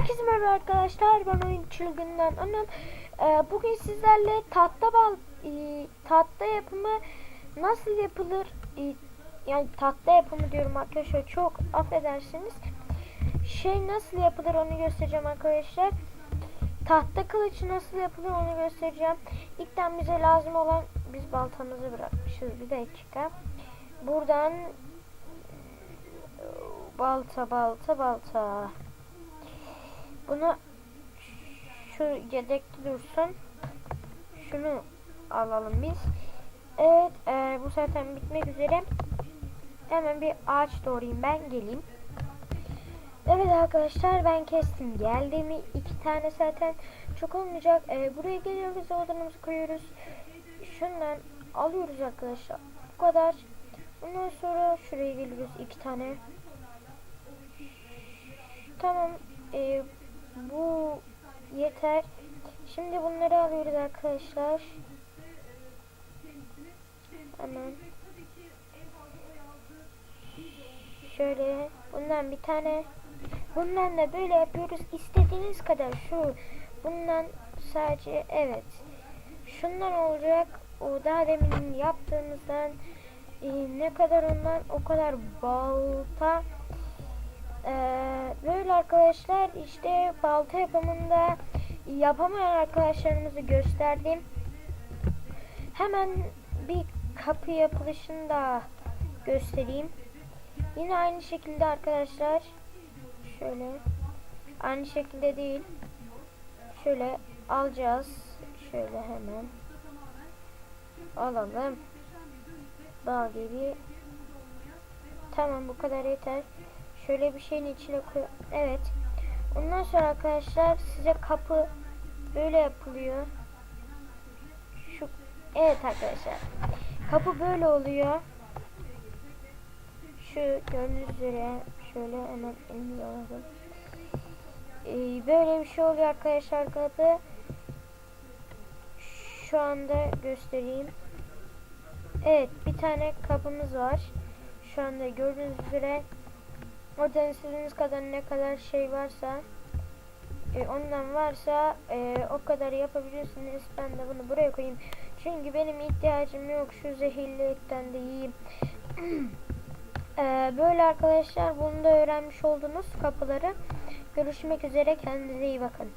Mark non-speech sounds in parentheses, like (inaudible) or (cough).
Herkese merhaba arkadaşlar. Ben oyun çılgından Anam. Ee, bugün sizlerle tahta bal e, tahta yapımı nasıl yapılır? E, yani tahta yapımı diyorum arkadaşlar. Çok affedersiniz. Şey nasıl yapılır onu göstereceğim arkadaşlar. Tahta kılıç nasıl yapılır onu göstereceğim. İlkten bize lazım olan biz baltamızı bırakmışız. Bir dakika. Buradan balta balta balta. Bunu şu yedekli dursun. Şunu alalım biz. Evet e, bu zaten bitmek üzere. Hemen bir ağaç doğrayayım ben geleyim. Evet arkadaşlar ben kestim geldi mi iki tane zaten çok olmayacak. E, buraya geliyoruz odamızı koyuyoruz. Şundan alıyoruz arkadaşlar. Bu kadar. Ondan sonra şuraya geliyoruz iki tane. Tamam. E, bu yeter. Şimdi bunları alıyoruz arkadaşlar. Hemen. Şöyle bundan bir tane bundan da böyle yapıyoruz istediğiniz kadar şu bundan sadece evet şundan olacak o daha demin yaptığımızdan e, ne kadar ondan o kadar balta ee, böyle arkadaşlar işte balta yapımında yapamayan arkadaşlarımızı gösterdim. Hemen bir kapı yapılışını da göstereyim. Yine aynı şekilde arkadaşlar şöyle aynı şekilde değil şöyle alacağız şöyle hemen alalım bal gibi tamam bu kadar yeter şöyle bir şeyin içine koy evet. Ondan sonra arkadaşlar size kapı böyle yapılıyor. Şu evet arkadaşlar. Kapı böyle oluyor. Şu gördüğünüz üzere şöyle hemen elimi alalım. Ee, böyle bir şey oluyor arkadaşlar kapı. Şu anda göstereyim. Evet bir tane kapımız var. Şu anda gördüğünüz üzere Oradan istediğiniz kadar ne kadar şey varsa e, ondan varsa e, o kadar yapabilirsiniz. Ben de bunu buraya koyayım. Çünkü benim ihtiyacım yok. Şu zehirli etten de yiyeyim. (clears throat) e, böyle arkadaşlar bunu da öğrenmiş oldunuz kapıları. Görüşmek üzere. Kendinize iyi bakın.